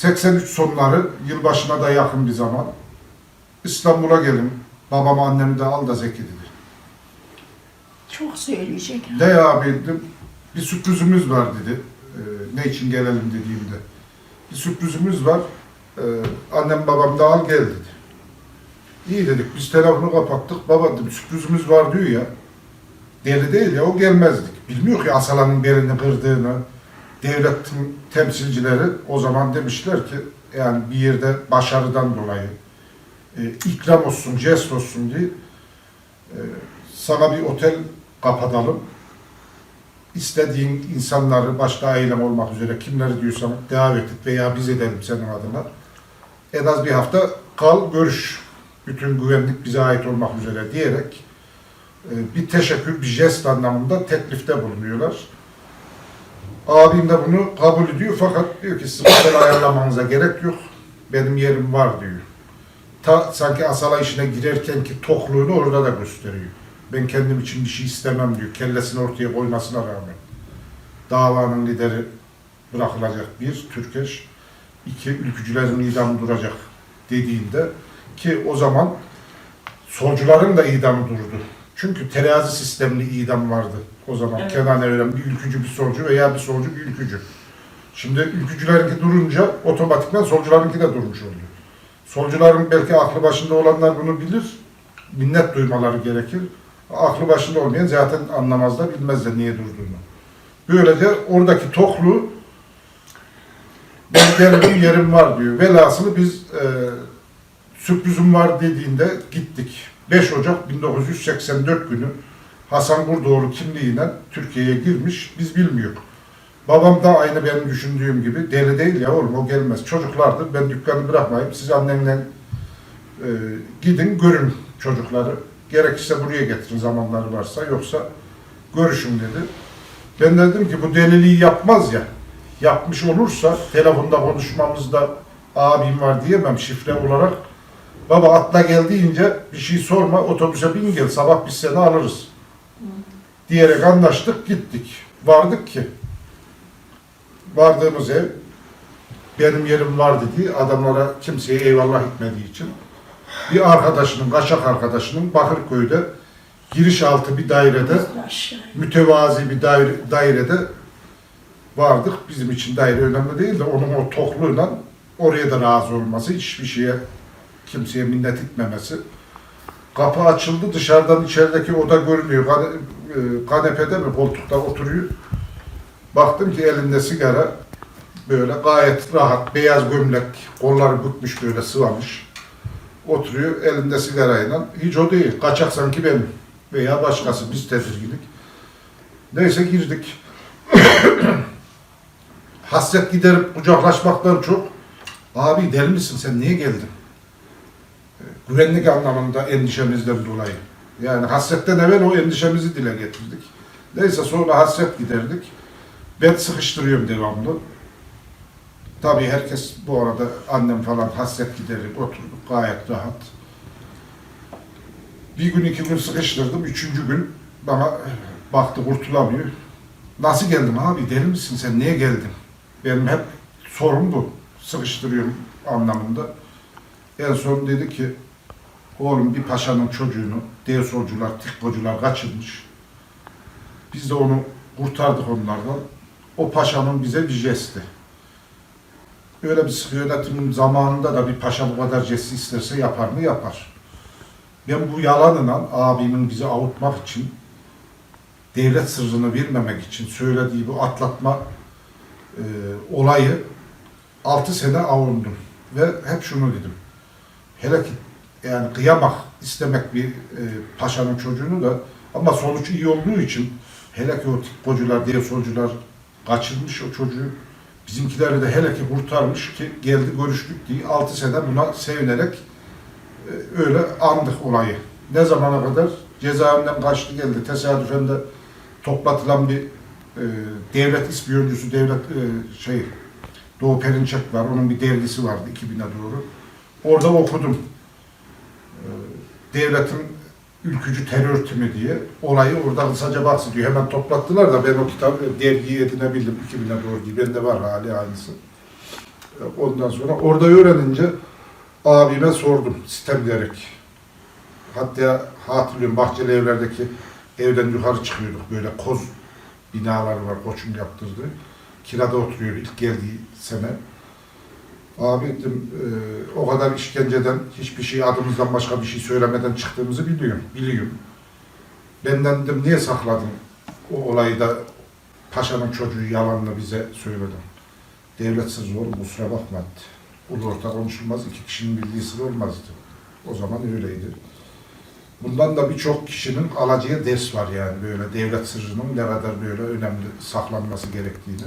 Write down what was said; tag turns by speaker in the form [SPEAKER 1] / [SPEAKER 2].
[SPEAKER 1] 83 sonları yılbaşına da yakın bir zaman. İstanbul'a gelin. Babam annemi de al da Zeki dedi.
[SPEAKER 2] Çok söyleyecek.
[SPEAKER 1] De ya abi dedim. Bir sürprizimiz var dedi. Ee, ne için gelelim dediğimde. Bir sürprizimiz var. Ee, annem babam da al gel dedi. İyi dedik. Biz telefonu kapattık. Baba dedim sürprizimiz var diyor ya. Deli değil ya o gelmezdik. Bilmiyor ki Asala'nın belini kırdığını. Devletin temsilcileri o zaman demişler ki yani bir yerde başarıdan dolayı e, ikram olsun, jest olsun diye e, sana bir otel kapatalım. İstediğin insanları başta eylem olmak üzere kimleri diyorsan davet et veya biz edelim senin adına. En az bir hafta kal, görüş. Bütün güvenlik bize ait olmak üzere diyerek e, bir teşekkür, bir jest anlamında teklifte bulunuyorlar. Abim de bunu kabul ediyor fakat diyor ki sizin otel ayarlamanıza gerek yok. Benim yerim var diyor. Ta, sanki asala işine girerken ki tokluğunu orada da gösteriyor. Ben kendim için bir şey istemem diyor. Kellesini ortaya koymasına rağmen. Davanın lideri bırakılacak bir Türkeş. iki ülkücülerin idamı duracak dediğinde ki o zaman solcuların da idamı durdu. Çünkü terazi sistemli idam vardı o zaman.
[SPEAKER 2] Evet.
[SPEAKER 1] Kenan Evren bir ülkücü bir solcu veya bir solcu bir ülkücü. Şimdi ülkücülerinki durunca otomatikman solcularınki de durmuş oluyor. Solcuların belki aklı başında olanlar bunu bilir. Minnet duymaları gerekir. Aklı başında olmayan zaten anlamaz da bilmez de niye durduğunu. Böylece oradaki toklu ben gelirim yerim var diyor. Velhasılı biz e, sürprizim var dediğinde gittik. 5 Ocak 1984 günü Hasan Kurdoğlu kimliğiyle Türkiye'ye girmiş. Biz bilmiyoruz. Babam da aynı benim düşündüğüm gibi deli değil ya oğlum o gelmez. Çocuklardır ben dükkanı bırakmayayım. Siz annemle e, gidin görün çocukları. Gerekirse buraya getirin zamanları varsa yoksa görüşün dedi. Ben dedim ki bu deliliği yapmaz ya. Yapmış olursa telefonda konuşmamızda abim var diyemem şifre olarak. Baba atla gel deyince bir şey sorma otobüse bin gel sabah biz seni alırız. Diyerek anlaştık gittik. Vardık ki vardığımız ev benim yerim var dediği adamlara kimseye eyvallah etmediği için bir arkadaşının, kaçak arkadaşının Bakırköy'de giriş altı bir dairede mütevazi bir daire, dairede vardık. Bizim için daire önemli değil de onun o tokluğuyla oraya da razı olması, hiçbir şeye kimseye minnet etmemesi. Kapı açıldı, dışarıdan içerideki oda görünüyor. E, kanepede mi, koltukta oturuyor. Baktım ki elinde sigara, böyle gayet rahat, beyaz gömlek, kolları bükmüş böyle sıvamış. Oturuyor elinde sigarayla. Hiç o değil, kaçak sanki benim veya başkası, biz tedirginlik. Neyse girdik. Hasret giderip kucaklaşmaktan çok, abi deli misin sen niye geldin? Güvenlik anlamında endişemizden dolayı. Yani hasretten evvel o endişemizi dile getirdik. Neyse sonra hasret giderdik. Ben sıkıştırıyorum devamlı. Tabii herkes bu arada annem falan hasret giderip oturduk gayet rahat. Bir gün iki gün sıkıştırdım. Üçüncü gün bana baktı kurtulamıyor. Nasıl geldin abi deli misin sen niye geldin? Benim hep sorum bu. Sıkıştırıyorum anlamında. En son dedi ki oğlum bir paşanın çocuğunu dev solcular, tikkocular kaçırmış. Biz de onu kurtardık onlardan. O paşanın bize bir jesti. Böyle bir sıkı yönetimin zamanında da bir paşa bu kadar jesti isterse yapar mı? Yapar. Ben bu yalanla abimin bizi avutmak için, devlet sırrını vermemek için söylediği bu atlatma e, olayı 6 sene avundum. Ve hep şunu dedim. Hele ki yani kıyamak istemek bir e, paşanın çocuğunu da ama sonuç iyi olduğu için hele ki o tikkocular, diğer solcular kaçırmış o çocuğu. Bizimkileri de hele ki kurtarmış ki geldi görüştük diye 6 sene buna sevinerek e, öyle andık olayı. Ne zamana kadar? Cezaevinden kaçtı geldi. Tesadüfen de toplatılan bir e, devlet ispiyoncusu, devlet e, şey Doğu Perinçek var. Onun bir dergisi vardı 2000'e doğru. Orada okudum. E, devletin ülkücü terör timi diye olayı orada kısaca bahsediyor. Hemen toplattılar da ben o kitabı dergiyi edinebildim 2000'e doğru diye. Bende var hali aynısı. Ondan sonra orada öğrenince abime sordum sistemlerek. Hatta hatırlıyorum bahçeli evlerdeki evden yukarı çıkıyorduk böyle koz binaları var koçun yaptırdığı. Kirada oturuyor ilk geldiği sene. Abi dedim e, o kadar işkenceden hiçbir şey adımızdan başka bir şey söylemeden çıktığımızı biliyorum. Biliyorum. Benden dedim niye sakladın o olayı da paşanın çocuğu yalanla bize söyledin. Devletsiz oğlum kusura bakma etti. Ulu orta konuşulmaz, iki kişinin bildiği sır olmazdı. O zaman öyleydi. Bundan da birçok kişinin alacağı ders var yani böyle devlet sırrının ne kadar böyle önemli saklanması gerektiğini.